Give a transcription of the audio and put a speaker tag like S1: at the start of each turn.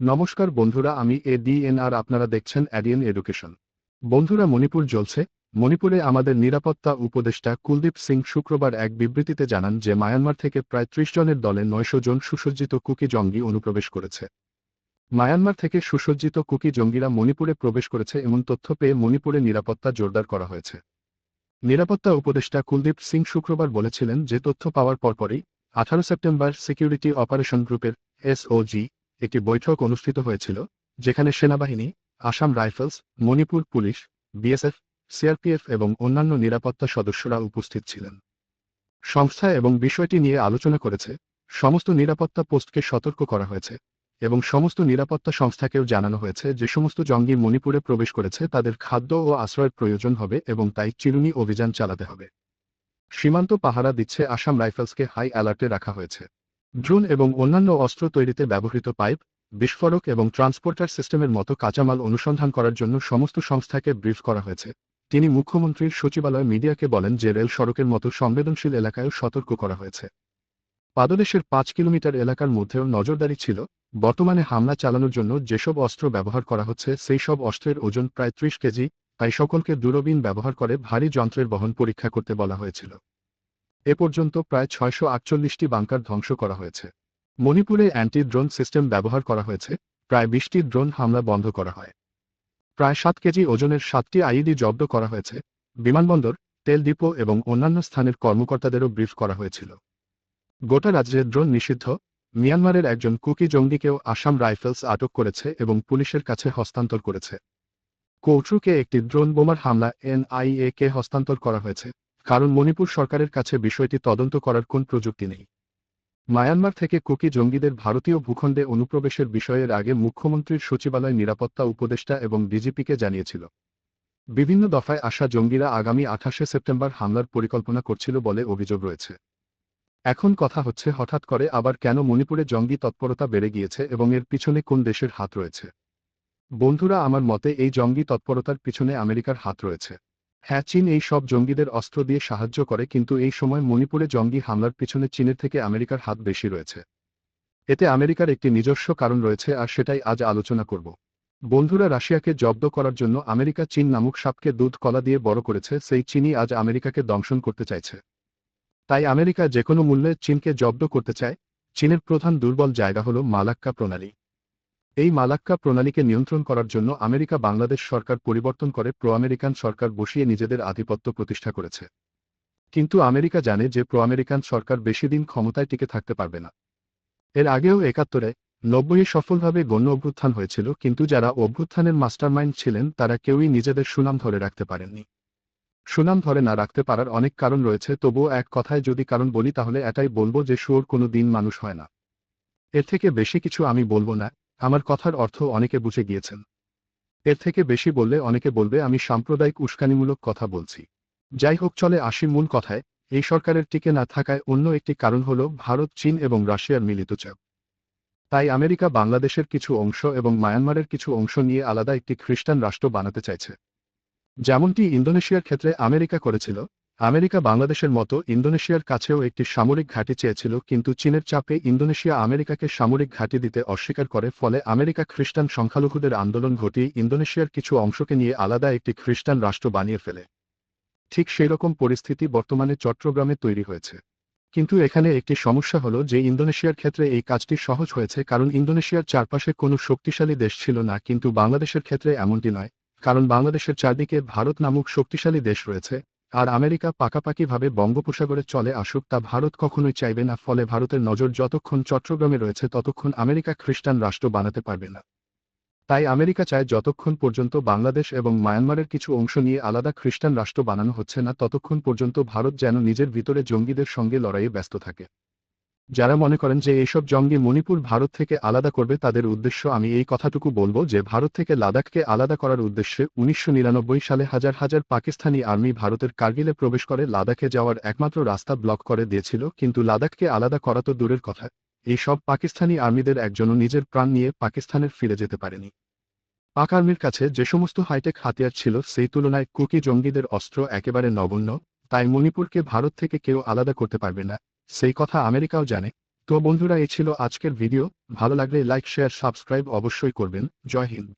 S1: নমস্কার বন্ধুরা, আমি এ আর, আপনারা দেখছেন অ্যাডিয়ান এডুকেশন বন্ধুরা, মণিপুর জ্বলছে। মণিপুরে আমাদের নিরাপত্তা উপদেষ্টা কুলদীপ সিং শুক্রবার এক বিবৃতিতে জানান যে, মায়ানমার থেকে প্রায় ত্রিশ জনের দলে নয়শো জন সুসজ্জিত কুকি জঙ্গি অনুপ্রবেশ করেছে। মায়ানমার থেকে সুসজ্জিত কুকি জঙ্গিরা মণিপুরে প্রবেশ করেছে এমন তথ্য পেয়ে মণিপুরে নিরাপত্তা জোরদার করা হয়েছে। নিরাপত্তা উপদেষ্টা কুলদীপ সিং শুক্রবার বলেছিলেন যে, তথ্য পাওয়ার পরপরই আঠারো সেপ্টেম্বর সিকিউরিটি অপারেশন গ্রুপের এসওজি একটি বৈঠক অনুষ্ঠিত হয়েছিল, যেখানে সেনাবাহিনী, Assam rifles, Manipur police, BSF, CRPF এবং অন্যান্য নিরাপত্তা সদস্যরা উপস্থিত ছিলেন। সংস্থা এবং বিষয়টি নিয়ে আলোচনা করেছে, সমস্ত নিরাপত্তা পোস্টকে সতর্ক করা হয়েছে এবং সমস্ত নিরাপত্তা সংস্থাকেও জানানো হয়েছে যে সমস্ত জঙ্গি মণিপুরে প্রবেশ করেছে তাদের খাদ্য ও আশ্রয়ের প্রয়োজন হবে এবং তাই চিরুনি অভিযান চালাতে হবে। সীমান্ত পাহারা দিচ্ছে আসাম রাইফেলসকে হাই অ্যালার্টে রাখা হয়েছে। ড্রোন এবং অন্যান্য অস্ত্র তৈরিতে ব্যবহৃত পাইপ, বিস্ফোরক এবং ট্রান্সপোর্টার সিস্টেমের মতো কাঁচামাল অনুসন্ধান করার জন্য সমস্ত সংস্থাকে ব্রিফ করা হয়েছে। তিনি মুখ্যমন্ত্রীর সচিবালয় মিডিয়াকে বলেন যে রেল সড়কের মতো সংবেদনশীল এলাকায়ও সতর্ক করা হয়েছে। পাদদেশের পাঁচ কিলোমিটার এলাকার মধ্যেও নজরদারি ছিল। বর্তমানে হামলা চালানোর জন্য যেসব অস্ত্র ব্যবহার করা হচ্ছে, সেই সব অস্ত্রের ওজন প্রায় ত্রিশ কেজি। তাই সকলকে দূরবীন ব্যবহার করে ভারী যন্ত্রের বহন পরীক্ষা করতে বলা হয়েছিল। এ পর্যন্ত প্রায় ছয়শো আটচল্লিশটি বাংকার ধ্বংস করা হয়েছে। মণিপুরে অ্যান্টি ড্রোন সিস্টেম ব্যবহার করা হয়েছে, প্রায় বিশটি ড্রোন হামলা বন্ধ করা হয়। প্রায় সাত কেজি ওজনের সাতটি আইডি জব্দ করা হয়েছে, বিমানবন্দর, তেল ডিপো এবং অন্যান্য স্থানের কর্মকর্তাদেরও ব্রিফ করা হয়েছিল। গোটা রাজ্যের ড্রোন নিষিদ্ধ, মিয়ানমারের একজন কুকি জঙ্গিকেও আসাম রাইফেলস আটক করেছে এবং পুলিশের কাছে হস্তান্তর করেছে। কৌট্রুকে একটি ড্রোন বোমার হামলা এনআইএ কে হস্তান্তর করা হয়েছে কারণ মণিপুর সরকারের কাছে বিষয়টি তদন্ত করার কোন প্রযুক্তি নেই। মায়ানমার থেকে কুকি জঙ্গিদের ভারতীয় ভূখণ্ডে অনুপ্রবেশের বিষয়ের আগে মুখ্যমন্ত্রীর সচিবালয় নিরাপত্তা উপদেষ্টা এবং ডিজিপিকে জানিয়েছিল। বিভিন্ন দফায় আসা জঙ্গিরা আগামী আঠাশে সেপ্টেম্বর হামলার পরিকল্পনা করছিল বলে অভিযোগ রয়েছে। এখন কথা হচ্ছে হঠাৎ করে আবার কেন মণিপুরে জঙ্গি তৎপরতা বেড়ে গিয়েছে এবং এর পিছনে কোন দেশের হাত রয়েছে। বন্ধুরা, আমার মতে এই জঙ্গি তৎপরতার পিছনে আমেরিকার হাত রয়েছে। হ্যাঁ চীন এই সব জঙ্গিদের অস্ত্র দিয়ে সাহায্য করে, কিন্তু এই সময় মণিপুরে জঙ্গি হামলার পিছনে চীনের থেকে আমেরিকার হাত বেশি রয়েছে। এতে আমেরিকার একটি নিজস্ব কারণ রয়েছে, আর সেটাই আজ আলোচনা করব। বন্ধুরা, রাশিয়াকে জব্দ করার জন্য আমেরিকা চীন নামক সাপকে দুধ কলা দিয়ে বড় করেছে, সেই চীনই আজ আমেরিকাকে দংশন করতে চাইছে। তাই আমেরিকা যে কোনো মূল্যে চীনকে জব্দ করতে চায়, চীনের প্রধান দুর্বল জায়গা হল মালাক্কা প্রণালী। এই মালাক্কা প্রণালীকে নিয়ন্ত্রণ করার জন্য আমেরিকা বাংলাদেশ সরকার পরিবর্তন করে প্রো আমেরিকান সরকার বসিয়ে নিজেদের আধিপত্য প্রতিষ্ঠা করেছে। কিন্তু আমেরিকা জানে যে প্রো আমেরিকান সরকার বেশি দিন ক্ষমতায় টিকে থাকতে পারবে না। এর আগেও একাত্তরে নব্বই সফলভাবে গণ্য অভ্যুত্থান হয়েছিল, কিন্তু যারা অভ্যুত্থানের মাস্টারমাইন্ড ছিলেন, তারা কেউই নিজেদের সুনাম ধরে রাখতে পারেননি। সুনাম ধরে না রাখতে পারার অনেক কারণ রয়েছে, তবুও এক কথায় যদি কারণ বলি, তাহলে এটাই বলব যে শুয়োর কোনো দিন মানুষ হয় না। এর থেকে বেশি কিছু আমি বলব না। আমার কথার অর্থ অনেকে বুঝে গিয়েছেন। এর থেকে বেশি বললে অনেকে বলবে আমি সাম্প্রদায়িক উস্কানিমূলক কথা বলছি। যাই হোক, চলে আসি মূল কথায়। এই সরকারের টিকে না থাকায় অন্য একটি কারণ হল ভারত, চীন এবং রাশিয়ার মিলিত চাপ। তাই আমেরিকা বাংলাদেশের কিছু অংশ এবং মায়ানমারের কিছু অংশ নিয়ে আলাদা একটি খ্রিস্টান রাষ্ট্র বানাতে চাইছে। যেমনটি ইন্দোনেশিয়ার ক্ষেত্রে আমেরিকা করেছিল আমেরিকা বাংলাদেশের মতো ইন্দোনেশিয়ার কাছেও একটি সামরিক ঘাঁটি চেয়েছিল, কিন্তু চীনের চাপে ইন্দোনেশিয়া আমেরিকাকে সামরিক ঘাঁটি দিতে অস্বীকার করে, ফলে আমেরিকা খ্রিস্টান সংখ্যালঘুদের আন্দোলন ঘটিয়ে ইন্দোনেশিয়ার কিছু অংশকে নিয়ে আলাদা একটি খ্রিস্টান রাষ্ট্র বানিয়ে ফেলে। ঠিক সেই রকম পরিস্থিতি বর্তমানে চট্টগ্রামে তৈরি হয়েছে। কিন্তু এখানে একটি সমস্যা হলো যে ইন্দোনেশিয়ার ক্ষেত্রে এই কাজটি সহজ হয়েছে, কারণ ইন্দোনেশিয়ার চারপাশে কোনো শক্তিশালী দেশ ছিল না, কিন্তু বাংলাদেশের ক্ষেত্রে এমনটি নয়, কারণ বাংলাদেশের চারদিকে ভারত নামক শক্তিশালী দেশ রয়েছে। আর আমেরিকা পাকাপাকিভাবে বঙ্গোপসাগরে চলে আসুক তা ভারত কখনোই চাইবে না, ফলে ভারতের নজর যতক্ষণ চট্টগ্রামে রয়েছে ততক্ষণ আমেরিকা খ্রিস্টান রাষ্ট্র বানাতে পারবে না। তাই আমেরিকা চায় যতক্ষণ পর্যন্ত বাংলাদেশ এবং মায়ানমারের কিছু অংশ নিয়ে আলাদা খ্রিস্টান রাষ্ট্র বানানো হচ্ছে না, ততক্ষণ পর্যন্ত ভারত যেন নিজের ভিতরে জঙ্গিদের সঙ্গে লড়াইয়ে ব্যস্ত থাকে। যারা মনে করেন যে এইসব জঙ্গি মণিপুর ভারত থেকে আলাদা করবে তাদের উদ্দেশ্য আমি এই কথাটুকু বলব যে ভারত থেকে লাদাখকে আলাদা করার উদ্দেশ্যে উনিশশো নিরানব্বই সালে হাজার হাজার পাকিস্তানি আর্মি ভারতের কার্গিলে প্রবেশ করে লাদাখে যাওয়ার একমাত্র রাস্তা ব্লক করে দিয়েছিল, কিন্তু লাদাখকে আলাদা করা তো দূরের কথা। এই সব পাকিস্তানি আর্মিদের একজনও নিজের প্রাণ নিয়ে পাকিস্তানের ফিরে যেতে পারেনি। পাক আর্মির কাছে যে সমস্ত হাইটেক হাতিয়ার ছিল সেই তুলনায় কুকি জঙ্গিদের অস্ত্র একেবারে নগণ্য, তাই মণিপুরকে ভারত থেকে কেউ আলাদা করতে পারবে না। সেই কথা আমেরিকাও জানে। তো বন্ধুরা এই ছিল আজকের ভিডিও। ভালো লাগলে লাইক, শেয়ার, সাবস্ক্রাইব অবশ্যই করবেন। জয় হিন্দ।